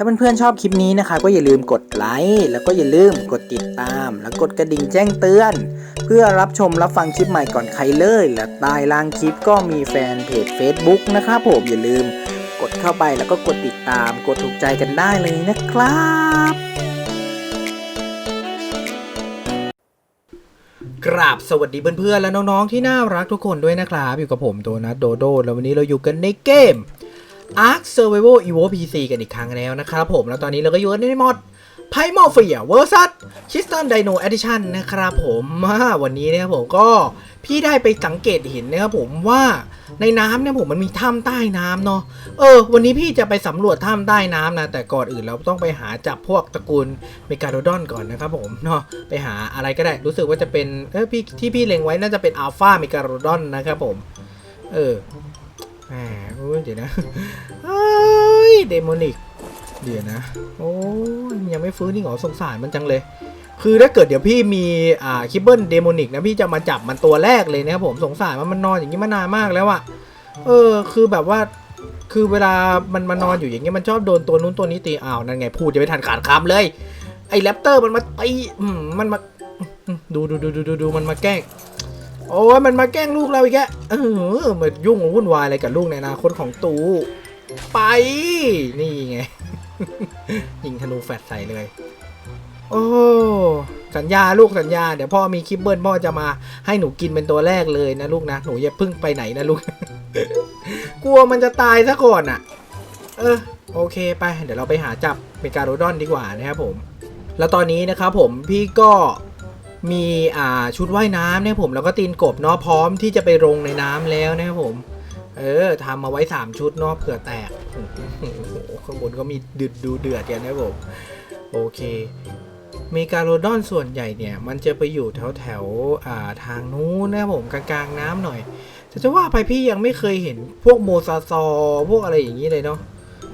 ถ้าเพื่อนๆชอบคลิปนี้นะคะ ก็อย่าลืมกดไลค์แล้วก็อย่าลืมกดติดตาม แล้วกดกระดิ่งแจ้งเตือน เพื่อรับชมรับฟังคลิปใหม่ก่อนใครเลย และใต้ล่างคลิปก็มีแฟนเพจ Facebook นะครับผมอย่าลืมกดเข้าไปแล้วก็กดติดตาม กดถูกใจกันได้เลยนะครับกราบสวัสดีเพื่อนๆและน้องๆที่น่ารักทุกคนด้วยนะครับอยู่กับผมโดนัทโดโด แล้ววันนี้เราอยู่กันในเกม Ark Survival Evo PC กันอีกครั้งแล้วนะครับผม แล้วตอนนี้เราก็อยู่กันในมอด p i m o p h i a vs Chiston Dino Edition นนะครับผมอ่าวันนี้นะครับผมก็พี่ได้ไปสังเกตเห็นนะครับผมว่าในน้ำเนี่ยผมมันมีถ้ำใต้น้ำเนาะเออ วันนี้พี่จะไปสำรวจถ้ำใต้น้ำนะ แต่ก่อนอื่นเราต้องไปหาจับพวกตระกูลเมกาโดดอนก่อนนะครับผมเนาะไปหาอะไรก็ได้รู้สึกว่าจะเป็นเออพี่ที่พี่เล็งไว้น่าจะเป็นอัลฟาเมกาโดดอนนะครับผม เออ แหมโอ้ยเดี๋ยวนะเอ้ยเดโมนิกเดี๋ยวนะ โอ้ยยังไม่ฟื้นนี่หรอสงสารมันจังเลย คือถ้าเกิดเดี๋ยวพี่มีอ่าคิปเปิลเดโมนิกนะพี่จะมาจับมันตัวแรกเลยนะครับผมสงสารมันมันนอนอย่างนี้มานานมากแล้วอะเออ คือแบบว่าคือเวลามันมานอนอยู่อย่างเงี้ยมันชอบโดนตัวนู้นตัวนี้ตีอ้าวนั่นไงพูดจะไม่ทันขาดคำเลยไอ้แรปเตอร์มันมาตีอืมมันมาดูดูดูดูดูดูมันมาแกล้ง โอ้ยมันมาแกล้งลูกเราอีกแกเออมายุ่งวุ่นวายอะไรกับลูกในอนาคตของตู ไปนี่ไง ยิงธนูแฟดใส่เลย โอ้สัญญาลูกสัญญา เดี๋ยวพ่อมีคลิปเบิลพ่อจะมาให้หนูกินเป็นตัวแรกเลยนะลูกนะหนูอย่าพึ่งไปไหนนะลูก กลัวมันจะตายซะก่อนอะ เออโอเคไป เดี๋ยวเราไปหาจับเมกาโรดอนดีกว่านะครับผม แล้วตอนนี้นะครับผมพี่ก็ มีอ่าชุดว่ายน้ำเนี่ยผมแล้วก็ตีนกบเนาะพร้อมที่จะไปลงในน้ำแล้วนะครับผม เออทำมาไว้ 3 ชุดเนาะเผื่อแตกโอ้โหข้างบนก็มีดืดดูเดือดกันนะครับผมโอเคเมกาโลดอนส่วนใหญ่เนี่ย มันจะไปอยู่แถวแถวอ่าทางนู้นนะครับผมกลางๆ น้ำหน่อยแต่จะว่าไปพี่ยังไม่เคยเห็นพวกโมซาซอ พวกอะไรอย่างนี้เลยเนาะ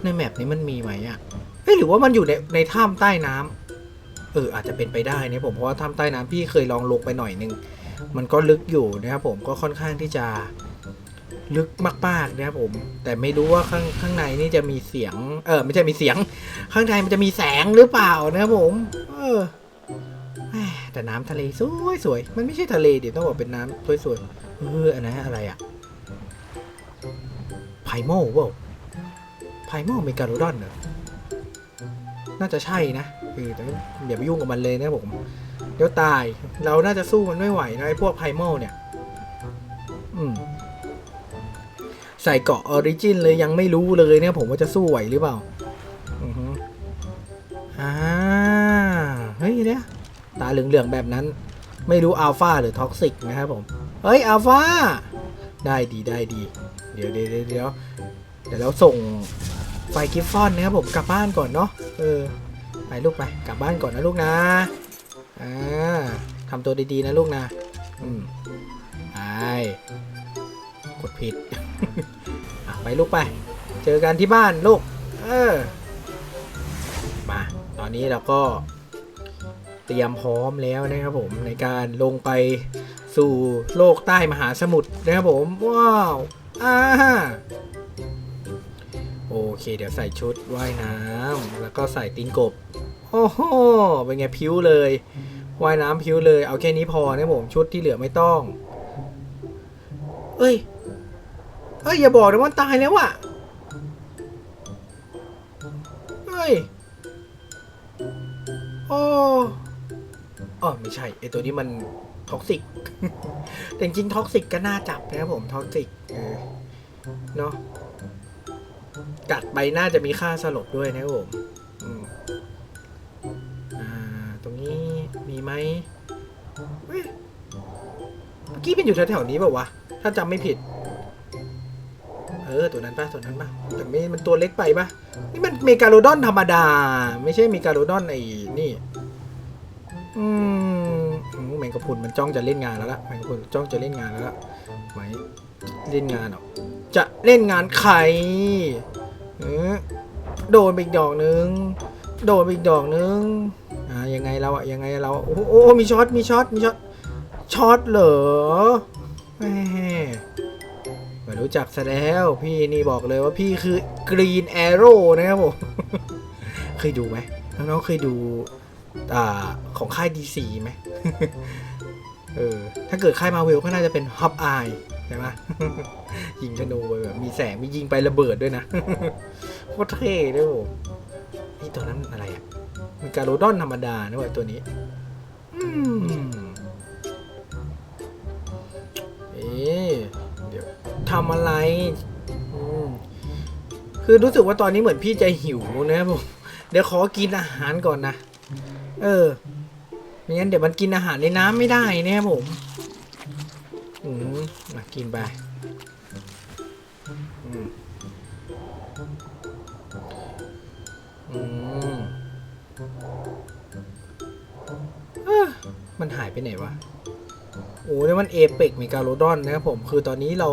ในแมปนี้มันมีไหมอะเอ้หรือว่ามันอยู่ในในถ้ำใต้น้ำ เอออาจจะเป็นไปได้นี่ยผมเพราะว่าถ้ำใต้น้ำพี่เคยลองลงไปหน่อยนึงมันก็ลึกอยู่นะครับผมก็ค่อนข้างที่จะลึกมากๆนะครับผม แต่ไม่รู้ว่าข้างข้างในนี่จะมีเสียง เออ ไม่ใช่มีเสียง ข้างในมันจะมีแสงหรือเปล่านะครับผม เออแต่น้ำทะเลสวยสวยมันไม่ใช่ทะเลเดี๋ยวต้องบอกเป็นน้ำสวยสวยเอออันนั้นอะไรอะไพโมเปล่าไพโมเมกาโรดอนเหรอน่าจะใช่นะ เออแต่อย่าไปยุ่งกับมันเลยนะผมเดี๋ยวตายเราน่าจะสู้มันไม่ไหวนะไอ้พวกไพโมเนี่ย อืมใส่เกาะออริจินเลยยังไม่รู้เลยเนี่ยผมว่าจะสู้ไหวหรือเปล่าอือฮึอ่าเฮ้ยเนี่ยตาเหลืองๆแบบนั้น ไม่รู้อัลฟาหรือท็อกซิกนะครับผม เฮ้ยอัลฟาได้ดีได้ดี เดี๋ยวเดี๋ยวเดี๋ยวเดี๋ยวเดี๋ยวเราส่งไฟกิฟฟอนนะครับผมกลับบ้านก่อนเนาะเออ ไปลูกไปกลับบ้านก่อนนะลูกนะอ่าทำตัวดีๆนะลูกนะอืมไปกดผิดไปลูกไป เจอกันที่บ้านลูก เออ มา ตอนนี้เราก็เตรียมพร้อมแล้วนะครับผมในการลงไปสู่โลกใต้มหาสมุทรนะครับผมว้าวอ่าโอเค เดี๋ยวใส่ชุดว่ายน้ำแล้วก็ใส่ตีนกบ โอ้โหเป็นไงพิ้วเลยว่ายน้ำพิ้วเลย เอาแค่นี้พอนะผม ชุดที่เหลือไม่ต้อง เอ้ย เอ้ย อย่าบอกนะว่าตายแล้วอะเฮ้ยโอ้อ๋อไม่ใช่ไอตัวนี้มันท็อกซิก แต่จริงท็อกซิกก็น่าจับนะครับผมท็อกซิกเออเนาะกัดไปน่าจะมีค่าสลบด้วยนะครับผม กี้เป็นอยู่แถวๆนี้เปล่าวะ ถ้าจำไม่ผิด เออ ตัวนั้นปะตัวนั้นปะแต่ไม่มันตัวเล็กไปปะนี่มันเมกาโลดอนธรรมดา ไม่ใช่เมกาโลดอนไอ้นี่ อืมแมงกะพรุนมันจ้องจะเล่นงานแล้วล่ะแมงกะพรุนจ้องจะเล่นงานแล้วล่ะไหมเล่นงานเหรอจะเล่นงานใครเออโดนไปอีกดอกนึง โดนไปอีกดอกนึง อ่า ยังไงเราอะยังไงเรา โอ้โหโอ้โหมีช็อต มีช็อต มีช็อต ช็อตเหรอแหมไม่รู้จักซะแล้วพี่นี่บอกเลยว่าพี่คือ Green Arrow นะครับผม เคยดูไหมน้องๆเคยดูอ่าของค่าย DC ไหมเออถ้าเกิดค่ายมาเวลก็น่าจะเป็นฮับอายใช่ไหมยิงธนูไปแบบมีแสงมียิงไประเบิดด้วยนะโคตรเท่ด้วยผมนี่ตัวนั้นอะไรอะมันการโรดอนธรรมดานะเว้ยตัวนี้ อืม เอ๊ะเดี๋ยวทำอะไรคือรู้สึกว่าตอนนี้เหมือนพี่จะหิวนะครับผมเดี๋ยวขอกินอาหารก่อนนะเออไม่งั้นเดี๋ยวมันกินอาหารในน้ำไม่ได้นะครับผมอืมมากินไปอืมอืมมันหายไปไหนวะ โอ้นี่มันเอเปกเมกาโลดอนนะครับผมคือตอนนี้เรา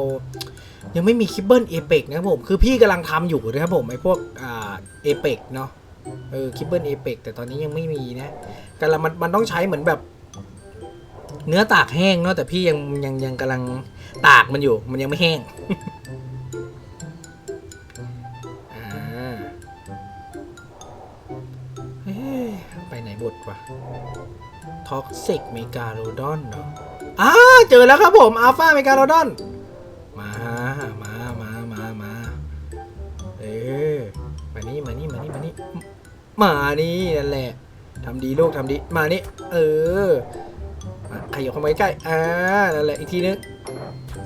ยังไม่มีคิบเบิลเอเปกนะครับผมคือพี่กำลังทำอยู่นะครับผมไอพวกอ่าเอเปกเนาะเออคิบเบิลเอเปกแต่ตอนนี้ยังไม่มีนะกำลังมันมันต้องใช้เหมือนแบบ เนื้อตากแห้งเนาะแต่พี่ยังยังยังกำลังตากมันอยู่ มันยังไม่แห้งอ่าไปไหนบทวะท็อกซิกเมกาโลดอนเนาะ อ้าเจอแล้วครับผมอัลฟาเมกาโลดอน มา มา มา มา มา เออ มานี่ มานี่ มานี่ มานี่ มานี่นั่นแหละทำดีลูกทำดี มานี่ เออมาขยับเข้ามาใกล้อ่า นั่นแหละ อีกทีนึง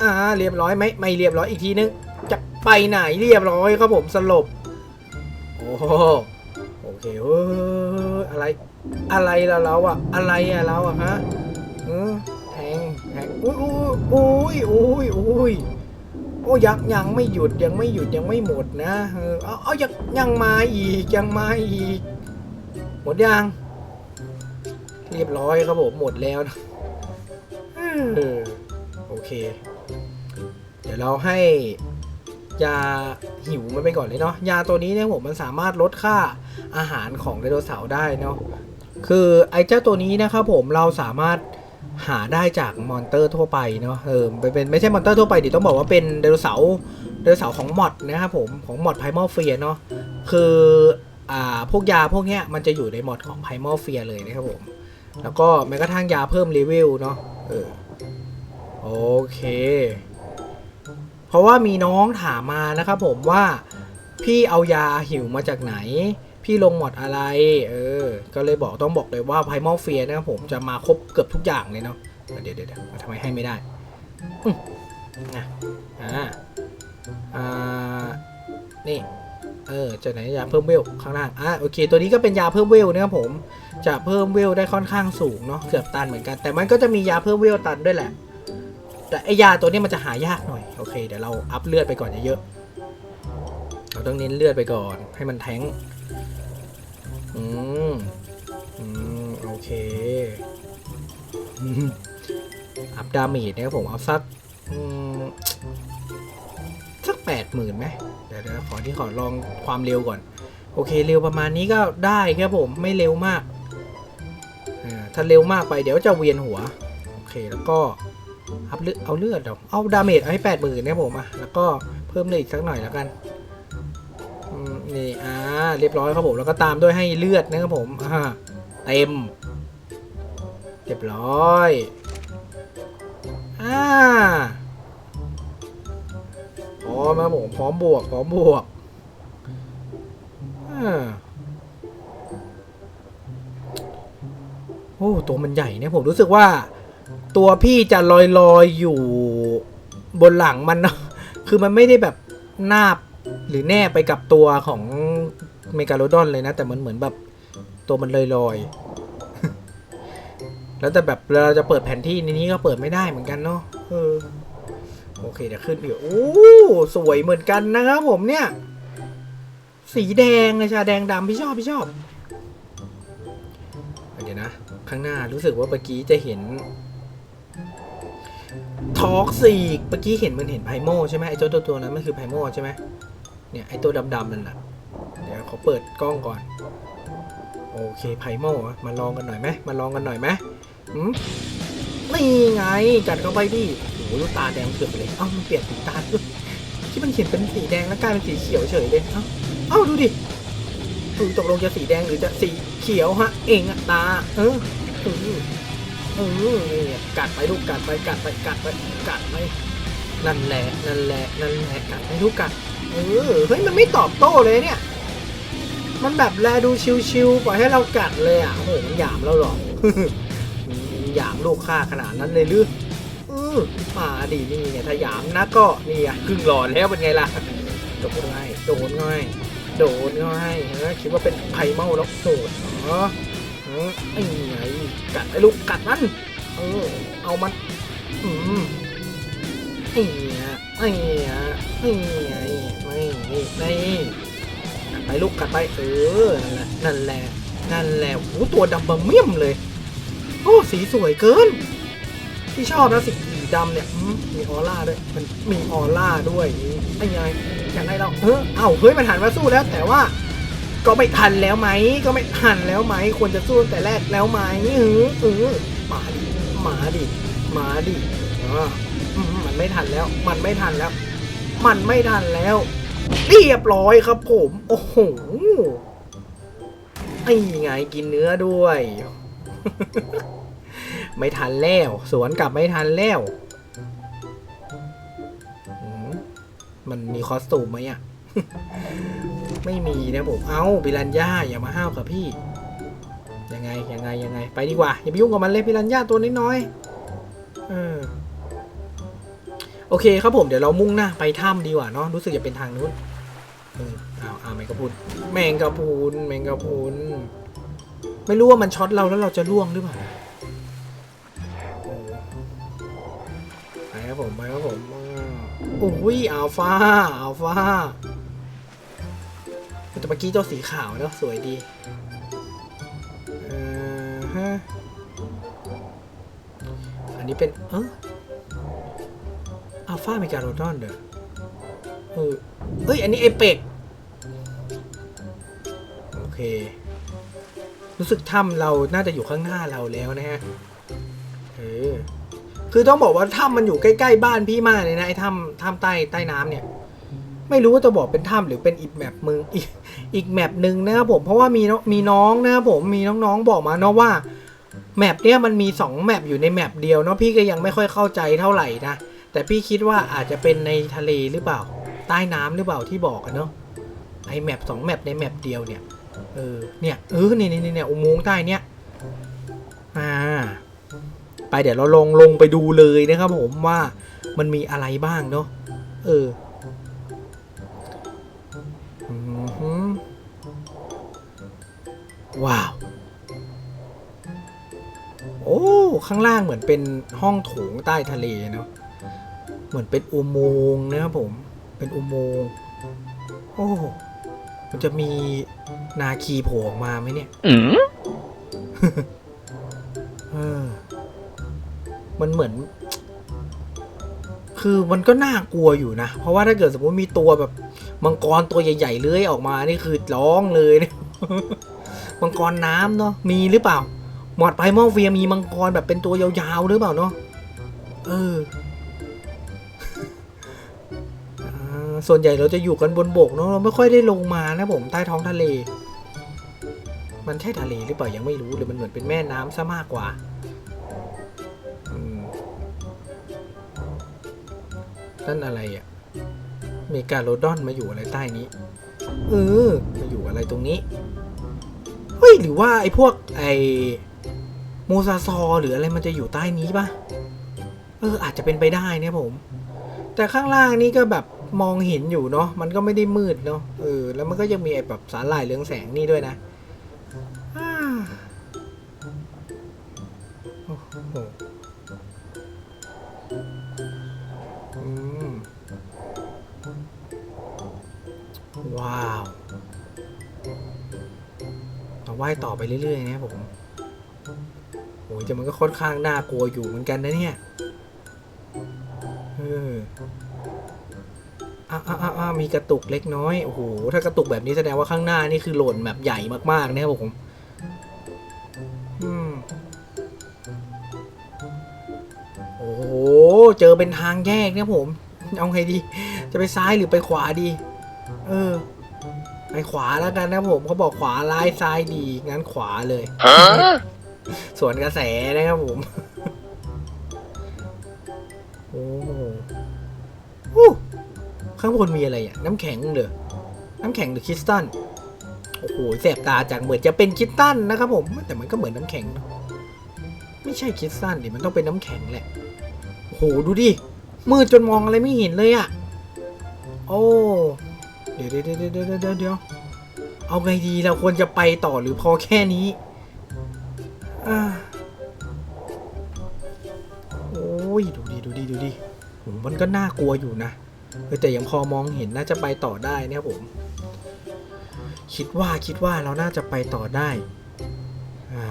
อ่า เรียบร้อยไหม ไม่เรียบร้อยอีกทีนึง จะไปไหนเรียบร้อยครับผมสลบ โอ้โหโอเคเฮ้ยอะไร อะไรล่ะเราอะอะไรอะเราอะฮะออ อุ้ยอุ้ยอุ้ยอุ้ยโอ้ยังยังไม่หยุดยังไม่หยุดยังไม่หมดนะเออเอาเอายังยังมาอีกยังมาอีก หมดยังเรียบร้อยครับผมหมดแล้วนะเออโอเค เดี๋ยวเราให้ยาหิวมันไปก่อนเลยเนาะยาตัวนี้เนี่ยผมมันสามารถลดค่าอาหารของไดโนเสาร์ได้เนาะคือไอ้เจ้าตัวนี้นะครับผมเราสามารถ หาได้จากมอนเตอร์ทั่วไปเนาะเออเป็นไม่ใช่มอนเตอร์ทั่วไปดิต้องบอกว่าเป็นไดโนเสาร์ไดโนเสาร์ของมอดนะครับผมของมอดไพมอลเฟียเนาะคืออ่าพวกยาพวกเนี้ยมันจะอยู่ในมอดของไพมอลเฟียเลยนะครับผมแล้วก็แม้กระทั่งยาเพิ่มเลเวลเนาะเออโอเค เพราะว่ามีน้องถามมานะครับผมว่าพี่เอายาหิวมาจากไหน พี่ลงหมดอะไร เออ ก็เลยบอกต้องบอกเลยว่าไพมอลเฟียนะครับผมจะมาครบเกือบทุกอย่างเลยเนาะ เดี๋ยวเดี๋ยวทำไมให้ไม่ได้อะอ่า อ่า นี่ เออจากไหนยาเพิ่มเวลข้างล่าง อะโอเค ตัวนี้ก็เป็นยาเพิ่มเวลนะครับผม จะเพิ่มเวลได้ค่อนข้างสูงเนาะ เกือบตันเหมือนกัน แต่มันก็จะมียาเพิ่มเวลตันด้วยแหละ แต่ไอยาตัวนี้มันจะหายากหน่อย โอเค เดี๋ยวเราอัพเลือดไปก่อนเยอะๆเราต้องเน้นเลือดไปก่อน ให้มันแทง อืม อืม โอเคอืมอัพดาเมจนะครับผมเอาสักสักแปดหมื่นไหมเดี๋ยวขอที่ขอลองความเร็วก่อน โอเค เร็วประมาณนี้ก็ได้ครับผมไม่เร็วมากอ่าถ้าเร็วมากไปเดี๋ยวจะเวียนหัว โอเคแล้วก็อัพเลือดเอาเลือดเดี๋ยวเอาดาเมจเอาให้แปดหมื่นเนี่ยผมอะแล้วก็เพิ่มเลยอีกสักหน่อยแล้วกันนี่อ่า เรียบร้อยครับผมแล้วก็ตามด้วยให้เลือดนะครับผมอ่าเต็ม เรียบร้อยอ่าพร้อมครับผมพร้อมบวกพร้อมบวกอ่าโอ้ตัวมันใหญ่เนี่ยผมรู้สึกว่า ตัวพี่จะลอยลอยอยู่บนหลังมันเนอะคือมันไม่ได้แบบนาบหรือแนบไปกับตัวของ เมกาโลดอนเลยนะ แต่มันเหมือนแบบตัวมันลอยลอยๆ แล้วแต่แบบเราจะเปิดแผนที่ในนี้ก็เปิดไม่ได้เหมือนกันเนาะเออโอเคเดี๋ยวขึ้นไปโอ้สวยเหมือนกันนะครับผมเนี่ย สีแดงเลยชาแดงดำพี่ชอบพี่ชอบเดี๋ยวนะ ข้างหน้ารู้สึกว่าเมื่อกี้จะเห็นทอกซีกเมื่อกี้เห็นมันเห็นไพโมใช่ไหมไอ้ตัวตัวนั้นมันคือไพโมใช่ไหมเนี่ยไอ้ตัวดำๆนั่นแหละ เดี๋ยวเขาเปิดกล้องก่อน โอเคไพโมะมาลองกันหน่อยไหมมาลองกันหน่อยไหมอืมนี่ไงจัดเข้าไปดิโอ้โหลูกตาแดงเถือกเลยเอ้ามันเปลี่ยนสีตาด้วยที่มันเขียนเป็นสีแดงแล้วกลายเป็นสีเขียวเฉยเลยเอ้าเอ้าดูดิเออตกลงจะสีแดงหรือจะสีเขียวฮะ เองอะตา เออเออเออนี่กัดไปลูกกัดไปกัดไปกัดไปกัดไปนั่นแหละนั่นแหละนั่นแหละกัดไปลูกกัด เออเฮ้ยมันไม่ตอบโต้เลยเนี่ย มันแบบแลดูชิวๆปล่อยให้เรากัดเลยอะโอ้โหมันหยามเราหรอมันหยามลูกค่าขนาดนั้นเลยหรือออมาดีนี่ไงถ้าหยามนะก็นี่อะครึ่งหลอดแล้วเป็นไงล่ะโดนง่ายโดนง่ายโดนง่ายเห็นไหมคิดว่าเป็นไผ่เมาแล้วโดดเหรอเออไอ้ไงกัดไอ้ลูกกัดมันเออเอามันอืม ไอ้เนี่ยไอ้เนี่ยไอ้ไงไม่นี่กัดไปลูกกัดไปเออนั่นแหละนั่นแหละนั่นแหละโอ้ตัวดำบะเมี่ยมเลย โอ้สีสวยเกิน ที่ชอบนะสีดำเนี่ยมีออร่าด้วยมันมีออร่าด้วยไอ้ไงอย่างไรเราเออเอ้าเฮ้ยมันหันมาสู้แล้ว แต่ว่าก็ไม่ทันแล้วไหมก็ไม่ทันแล้วไหมควรจะสู้แต่แรกแล้วไหมเออเออมาดิมาดิมาดิอ่าอืมมัน ไม่ทันแล้ว มันไม่ทันแล้ว มันไม่ทันแล้ว เรียบร้อยครับผม โอ้โหไอ้ไงกินเนื้อด้วย ไม่ทันแล้ว สวนกลับไม่ทันแล้ว มันมีคอสตูมไหมอะ ไม่มีนะผม เอาปิรันย่าอย่ามาห้าวกับพี่ ยังไงยังไงยังไง ไปดีกว่า อย่าไปยุ่งกับมันเลยปิรันย่าตัวน้อยๆเออ โอเคครับผมเดี๋ยวเรามุ่งหน้าไปถ้ำดีกว่าเนาะรู้สึกจะเป็นทางนู้นเออเอาเอาแมงกะพุนแมงกะพุนแมงกะพุนไม่รู้ว่ามันช็อตเราแล้วเราจะล่วงหรือเปล่าไปครับผมไปครับผมอ้โอ้ยอัลฟาอัลฟาแต่เมื่อกี้เจ้าสีขาวเนาะสวยดีออฮะอันนี้เป็นเออ อัลฟาเมกาโรดอนเด้อเออเฮ้ย อันนี้เอเปกโอเค รู้สึกถ้ำเราน่าจะอยู่ข้างหน้าเราแล้วนะฮะ เออ คือต้องบอกว่าถ้ำมันอยู่ใกล้ ๆ บ้านพี่มากเลยนะไอ้ถ้ำถ้ำใต้ใต้น้ำเนี่ย ไม่รู้ว่าจะบอกเป็นถ้ำหรือเป็นอีกแมปมึงอีกอีกแมปหนึ่งนะครับผมเพราะว่ามีมีน้องนะครับผมมีน้องๆบอกมาเนาะว่าแมปเนี้ยมันมีสองแมปอยู่ในแมปเดียวเนาะพี่ก็ยังไม่ค่อยเข้าใจเท่าไหร่นะ แต่พี่คิดว่าอาจจะเป็นในทะเลหรือเปล่า ใต้น้ำหรือเปล่าที่บอกกันเนาะไอแมปสองแมปในแมปเดียวเนี่ย เออ เนี่ย เออเนี่ยเนี่ยเนี่ยอุโมงค์ใต้เนี่ย อ่า ไปเดี๋ยวเราลงลงไปดูเลยนะครับผมว่ามันมีอะไรบ้างเนาะ เอออือหือว้าว โอ้ ข้างล่างเหมือนเป็นห้องโถงใต้ทะเลเนาะ เหมือนเป็นอุโมงค์นะครับผม เป็นอุโมงค์โอ้มันจะมีนาคีโผล่ออกมาไหมเนี่ยเออ มันเหมือน คือมันก็น่ากลัวอยู่นะ เพราะว่าถ้าเกิดสมมติมีตัวแบบมังกรตัวใหญ่ๆเลื้อยออกมานี่คือร้องเลยเนี่ยมังกรน้ำเนาะมีหรือเปล่า หมอดไปมอเฟียมีมังกรแบบเป็นตัวยาวๆหรือเปล่าเนาะเอออ่ ส่วนใหญ่เราจะอยู่กันบนบกเนาะเราไม่ค่อยได้ลงมานะผมใต้ท้องทะเล มันใช่ทะเลหรือเปล่ายังไม่รู้หรือมันเหมือนเป็นแม่น้ำซะมากกว่าอืมนั่นอะไรอะ่ะเมกาโลดอนมาอยู่อะไรใต้นี้ เออ มาอยู่อะไรตรงนี้ เฮ้ย หรือว่าไอ้พวกไอ้โมซาซอหรืออะไรมันจะอยู่ใต้นี้ปะเอออาจจะเป็นไปได้เนี่ยผม แต่ข้างล่างนี่ก็แบบ มองเห็นอยู่เนาะมันก็ไม่ได้มืดเนาะเออแล้วมันก็ยังมีไอ้แบบสารลายเรืองแสงนี่ด้วยนะโอ้โหว้าวเราว่ายต่อไปเรื่อยๆนะผมโอ้ยแต่มันก็ค่อนข้างน่ากลัวอยู่เหมือนกันนะเนี่ย อ้าวอ้าวอ้าวอ้าวมีกระตุกเล็กน้อยโอ้โหถ้ากระตุกแบบนี้แสดงว่าข้างหน้านี่คือหล่นแบบใหญ่มากๆนะครับผมอืมโอ้โหเจอเป็นทางแยกเนี่ยผม เอาไงดี จะไปซ้ายหรือไปขวาดี เออ ไปขวาแล้วกันนะผมเขาบอกขวาร้ายซ้ายดีงั้นขวาเลยสวนกระแสนะครับผม ข้างบนมีอะไรอะ น้ำแข็งเหรอ น้ำแข็งหรือคริสตัล โอ้โหแสบตาจากเหมือนจะเป็นคริสตัลนะครับผม แต่มันก็เหมือนน้ำแข็ง ไม่ใช่คริสตัลดิ มันต้องเป็นน้ำแข็งแหละ โอ้โหดูดิ มืดจนมองอะไรไม่เห็นเลยอะ โอ้ เดี๋ยวเดี๋ยวเดี๋ยวเดี๋ยวเดี๋ยวเดี๋ยวเอาไงดีเราควรจะไปต่อหรือพอแค่นี้อ่าโอ้ยดูดิดูดิดูดิมันก็น่ากลัวอยู่นะ แต่ยังพอมองเห็นน่าจะไปต่อได้นะครับผม คิดว่าคิดว่าเราน่าจะไปต่อได้อ่า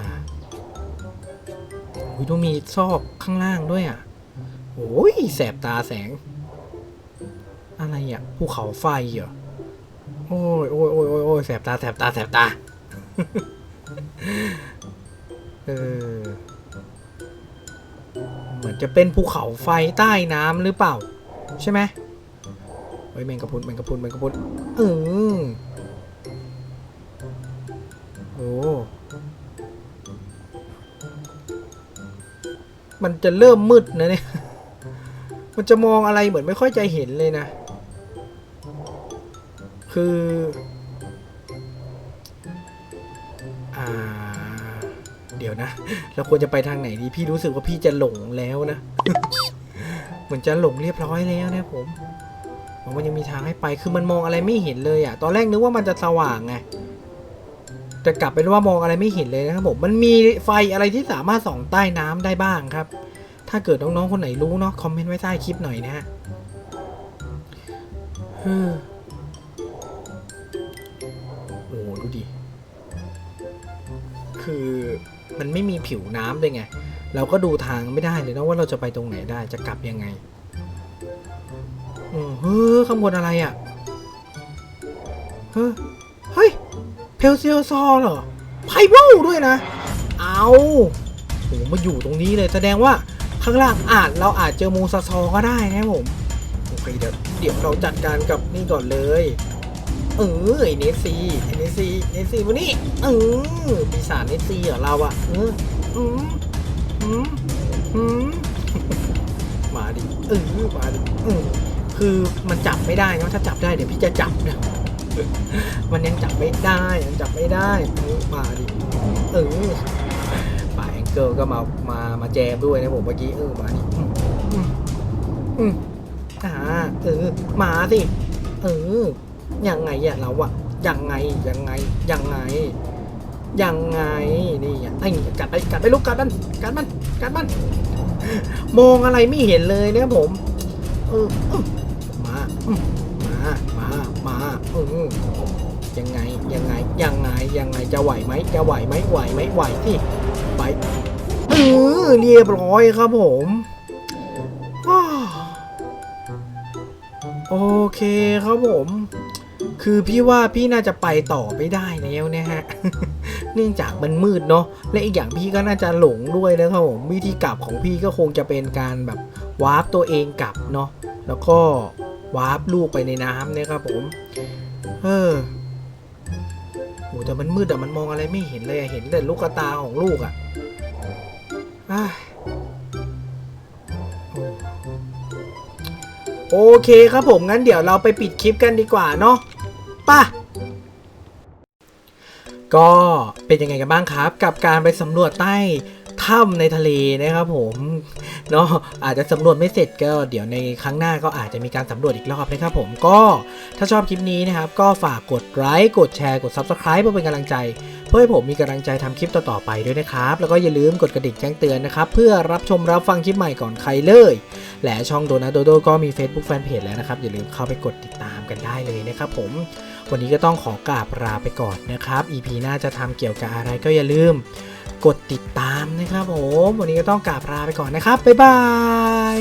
อุ้ยต้องมีซอกข้างล่างด้วยอะโอ้ยแสบตาแสง อะไรอะภูเขาไฟเหรอโอ้ยโอ้ยโอ้ยโอ้ยโอ้ยแสบตาแสบตาแสบตาเออเหมือนจะเป็นภูเขาไฟใต้น้ำหรือเปล่า ใช่ไหม เฮ้ยแมงกะพรุนแมงกะพรุนแมงกะพรุนเออโอ้มันจะเริ่มมืดนะเนี่ย มันจะมองอะไรเหมือนไม่ค่อยจะเห็นเลยนะ คือ อ่า เดี๋ยวนะ เราควรจะไปทางไหนดีพี่รู้สึกว่าพี่จะหลงแล้วนะ เหมือนจะหลงเรียบร้อยแล้วนะผม มันยังมีทางให้ไปคือมันมองอะไรไม่เห็นเลยอะตอนแรกนึกว่ามันจะสว่างไงแต่กลับเป็นว่ามองอะไรไม่เห็นเลยนะครับผมมันมีไฟอะไรที่สามารถส่องใต้น้ำได้บ้างครับ ถ้าเกิดน้องๆคนไหนรู้เนาะคอมเมนต์ไว้ใต้คลิปหน่อยนะฮะเฮ้โอ้ดูดิคือมันไม่มีผิวน้ำด้วยไง เราก็ดูทางไม่ได้เลยนะว่าเราจะไปตรงไหนได้จะกลับยังไง เฮ้ยข้างบนอะไรอะ่ะ เฮ้ยเฮ้ยเพลเซียซอเหรอไพโบด้วยนะ เอาโหมาอยู่ตรงนี้เลยแสดงว่าข้างล่างอาจเราอาจเจอมูซาซอก็ได้นะผมโอเคเดี๋ยวเดี๋ยวเราจัดการกับนี่ก่อนเลย เออไอเนซีไอเนซีเนซีมานี่เออปีศาจเนซีเหรอเราอะเอออืมอืมอืมมาดิเออมาดิเออ คือมันจับไม่ได้นะถ้าจับได้เดี๋ยวพี่จะจับนะมันยังจับไม่ได้ยังจับไม่ได้มาดิเออป่าแองเกิลก็มามามาแจมด้วยนะผมเมื่อกี้เออมาดิอืมอ่าเออมาสิเออยังไงอะเราอะยังไงยังไงยังไงยังไงนี่อะไอ้กัดไปกัดไปลูกกัดมันกัดมันกัดมันมองอะไรไม่เห็นเลยเนี่ยผมเออเออมาอืม มามามาเออยังไงยังไงยังไงยังไงจะไหวไหมจะไหวไหมไหวไหมไหวสิไหวเออเรียบร้อยครับผมโอเคครับผม คือพี่ว่าพี่น่าจะไปต่อไม่ได้แล้วนี่ยฮะ เนื่องจากมันมืดเนาะ และอีกอย่างพี่ก็น่าจะหลงด้วยนะครับผม วิธีกลับของพี่ก็คงจะเป็นการแบบวาร์ปตัวเองกลับเนาะ แล้วก็ วาร์ปลูกไปในน้ำเนี่ยครับผม เออโหแต่มันมืดอะมันมองอะไรไม่เห็นเลยเห็นแต่ลูกตาของลูกอะโอ้โอเคครับผมงั้นเดี๋ยวเราไปปิดคลิปกันดีกว่าเนาะป่ะก็เป็นยังไงกันบ้างครับ กับการไปสำรวจใต้ ถ้ำในทะเลนะครับผมเนาะอาจจะสำรวจไม่เสร็จก็เดี๋ยวในครั้งหน้าก็อาจจะมีการสำรวจอีกรอบนะครับผมก็ถ้าชอบคลิปนี้นะครับ ก็ฝากกดไลค์กดแชร์กด Subscribe เพื่อเป็นกำลังใจ เพื่อให้ผมมีกำลังใจทำคลิปต่อๆไปด้วยนะครับ แล้วก็อย่าลืมกดกระดิ่งแจ้งเตือนนะครับ เพื่อรับชมรับฟังคลิปใหม่ก่อนใครเลย และช่องโดนัทโดโดก็มี Facebook Fanpage แล้วนะครับอย่าลืมเข้าไปกดติดตามกันได้เลยนะครับผมวันนี้ก็ต้องขอกราบลาไปก่อนนะครับ EP หน้าจะทำเกี่ยวกับอะไรก็อย่าลืม กดติดตามนะครับผม วันนี้ก็ต้องกราบลาไปก่อนนะครับ บ๊ายบาย